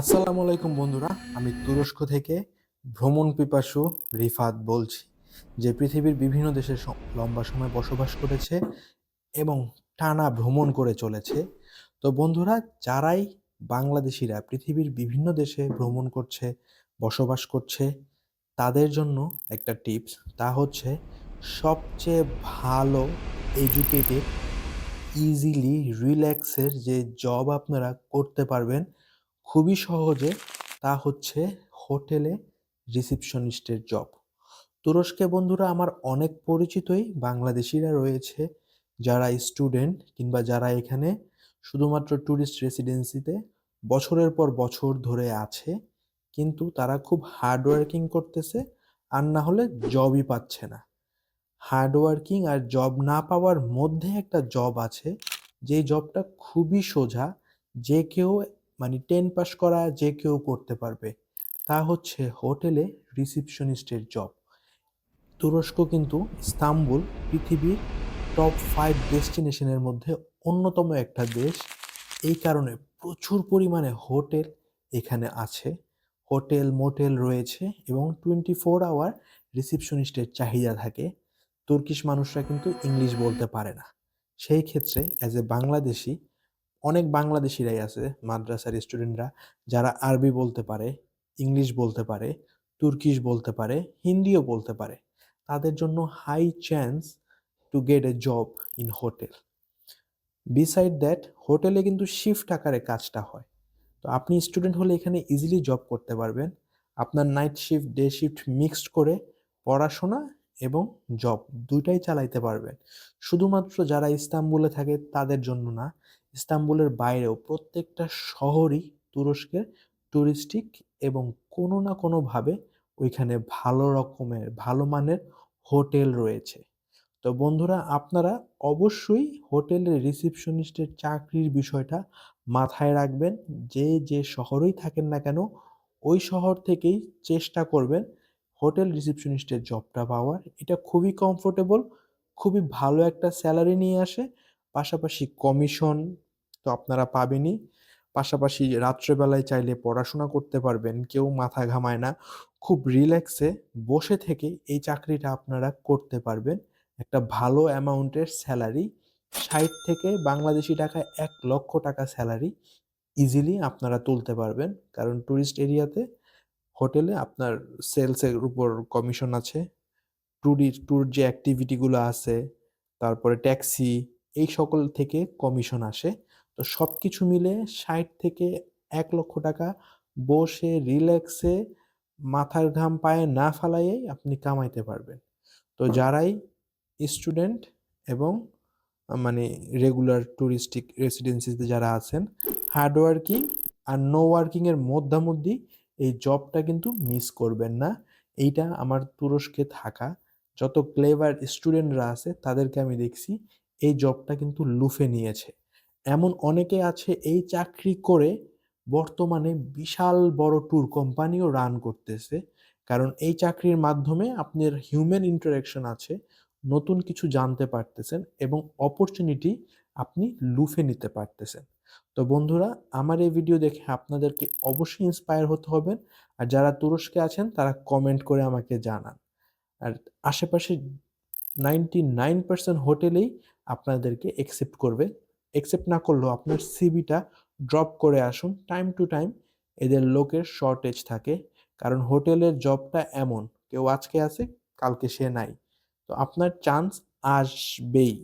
আসসালামু আলাইকুম বন্ধুরা, আমি তুরস্ক থেকে ভ্রমণ পিপাসু রিফাত বলছি, যে পৃথিবীর বিভিন্ন দেশে লম্বা সময় বসবাস করেছে এবং টানা ভ্রমণ করে চলেছে। তো বন্ধুরা, যারাই বাংলাদেশিরা পৃথিবীর বিভিন্ন দেশে ভ্রমণ করছে, বসবাস করছে, তাদের জন্য একটা টিপস, তা হচ্ছে সবচেয়ে ভালো এডুকেটেড, ইজিলি রিল্যাক্সের যে জব আপনারা করতে পারবেন খুবই সহজে তা হচ্ছে হোটেলে রিসিপশনিস্টের জব। তুরস্কে বন্ধুরা আমার অনেক পরিচিতই বাংলাদেশিরা রয়েছে যারা স্টুডেন্ট কিংবা যারা এখানে শুধুমাত্র ট্যুরিস্ট রেসিডেন্সিতে বছরের পর বছর ধরে আছে, কিন্তু তারা খুব হার্ড ওয়ার্কিং করতেছে আর না হলে জবই পাচ্ছে না। হার্ড ওয়ার্কিং আর জব না পাওয়ার মধ্যে একটা জব আছে, যেই জবটা খুবই সোজা, যে কেউ মানে টেন পাস করা যে কেউ করতে পারবে, তা হচ্ছে হোটেলে রিসিপশনিস্টের জব তুরস্ক কিন্তু ইস্তাম্বুল পৃথিবীর টপ ফাইভ ডেস্টিনেশনের মধ্যে অন্যতম একটা দেশ। এই কারণে প্রচুর পরিমাণে হোটেল এখানে আছে। হোটেল মোটেল রয়েছে এবং টোয়েন্টি ফোর আওয়ার রিসিপশনিস্টের চাহিদা থাকে। তুর্কিশ মানুষরা কিন্তু ইংলিশ বলতে পারে না। সেই ক্ষেত্রে অ্যাজ এ বাংলাদেশি অনেক বাংলাদেশিরাই আছে, মাদ্রাসার স্টুডেন্টরা যারা আরবি বলতে পারে, ইংলিশ বলতে পারে, তুর্কিশ বলতে পারে, হিন্দিও বলতে পারে। তাদের জন্য high chance to get a job in hotel beside that হোটেলে কিন্তু শিফট আকারে কাজটা হয়। তো আপনি স্টুডেন্ট হলে এখানে ইজিলি জব করতে পারবেন। আপনার night shift day shift mixed করে পড়াশোনা এবং জব দুইটাই চালাইতে পারবেন। শুধুমাত্র যারা ইস্তাম্বুলে থাকে তাদের জন্য না ইস্তাম্বুলের বাইরেও প্রত্যেকটা শহরই তুরস্কের টুরিস্টিক এবং কোনো না কোনোভাবে ওইখানে ভালো রকমের, ভালো মানের হোটেল রয়েছে। তো বন্ধুরা, আপনারা অবশ্যই হোটেলের রিসিপশনিস্টের চাকরির বিষয়টা মাথায় রাখবেন। যে যে শহরেই থাকেন না কেন, ওই শহর থেকেই চেষ্টা করবেন হোটেল রিসিপশনিস্টের জবটা পাওয়ার। এটা খুবই কমফোর্টেবল খুবই ভালো একটা স্যালারি নিয়ে আসে। পাশাপাশি কমিশন তো আপনারা পাবেনই। পাশাপাশি রাত্রেবেলায় চাইলে পড়াশোনা করতে পারবেন, কেউ মাথা ঘামায় না। খুব রিল্যাক্সে বসে থেকে এই চাকরিটা আপনারা করতে পারবেন। একটা ভালো অ্যামাউন্টের স্যালারি ষাট থেকে বাংলাদেশি টাকায় এক লক্ষ টাকা স্যালারি ইজিলি আপনারা তুলতে পারবেন। কারণ ট্যুরিস্ট এরিয়াতে হোটেলে আপনার সেলসের উপর কমিশন আছে। ট্যুরি ট্যুর যে অ্যাক্টিভিটিগুলো আছে, তারপরে ট্যাক্সি এই সকল থেকে কমিশন আসে। তো সব কিছু মিলে ষাট থেকে এক লক্ষ টাকা বসে রিল্যাক্সে মাথার ঘাম পায়ে না ফালাইয়েই আপনি কামাইতে পারবেন। তো যারাই স্টুডেন্ট এবং মানে রেগুলার ট্যুরিস্টিক রেসিডেন্সিতে যারা আছেন হার্ড ওয়ার্কিং আর নো ওয়ার্কিংয়ের মধ্যামধ্যি এই জবটা কিন্তু মিস করবেন না। এইটা আমার তুরস্কে থাকা যত ক্লেভার স্টুডেন্টরা আছে তাদেরকে আমি দেখছি এই জবটা কিন্তু লুফে নিয়েছে। এমন অনেকে আছে এই চাকরি করে বর্তমানে বিশাল বড় ট্যুর কোম্পানিও রান করতেছে। কারণ এই চাকরির মাধ্যমে আপনার হিউম্যান ইন্টারাকশন আছে, নতুন কিছু জানতে পারতেছেন এবং অপরচুনিটি আপনি লুফে নিতে পারতেছেন। তো বন্ধুরা, আমার এই ভিডিও দেখে আপনাদেরকে অবশ্যই ইন্সপায়ার হতে হবেন আর যারা তুরস্কে আছেন, তারা কমেন্ট করে আমাকে জানান। আর আশেপাশে নাইনটি নাইন পার্সেন্ট হোটেলেই আপনাদেরকে একসেপ্ট করবে। একসেপ্ট না করলেও আপনার সিবিটা ড্রপ করে আসুন টাইম টু টাইম এদের লোকের শর্টেজ থাকে। কারণ হোটেলের জবটা এমন, কেউ আজকে আছে, কালকে সে নাই। তো আপনার চান্স আসবেই।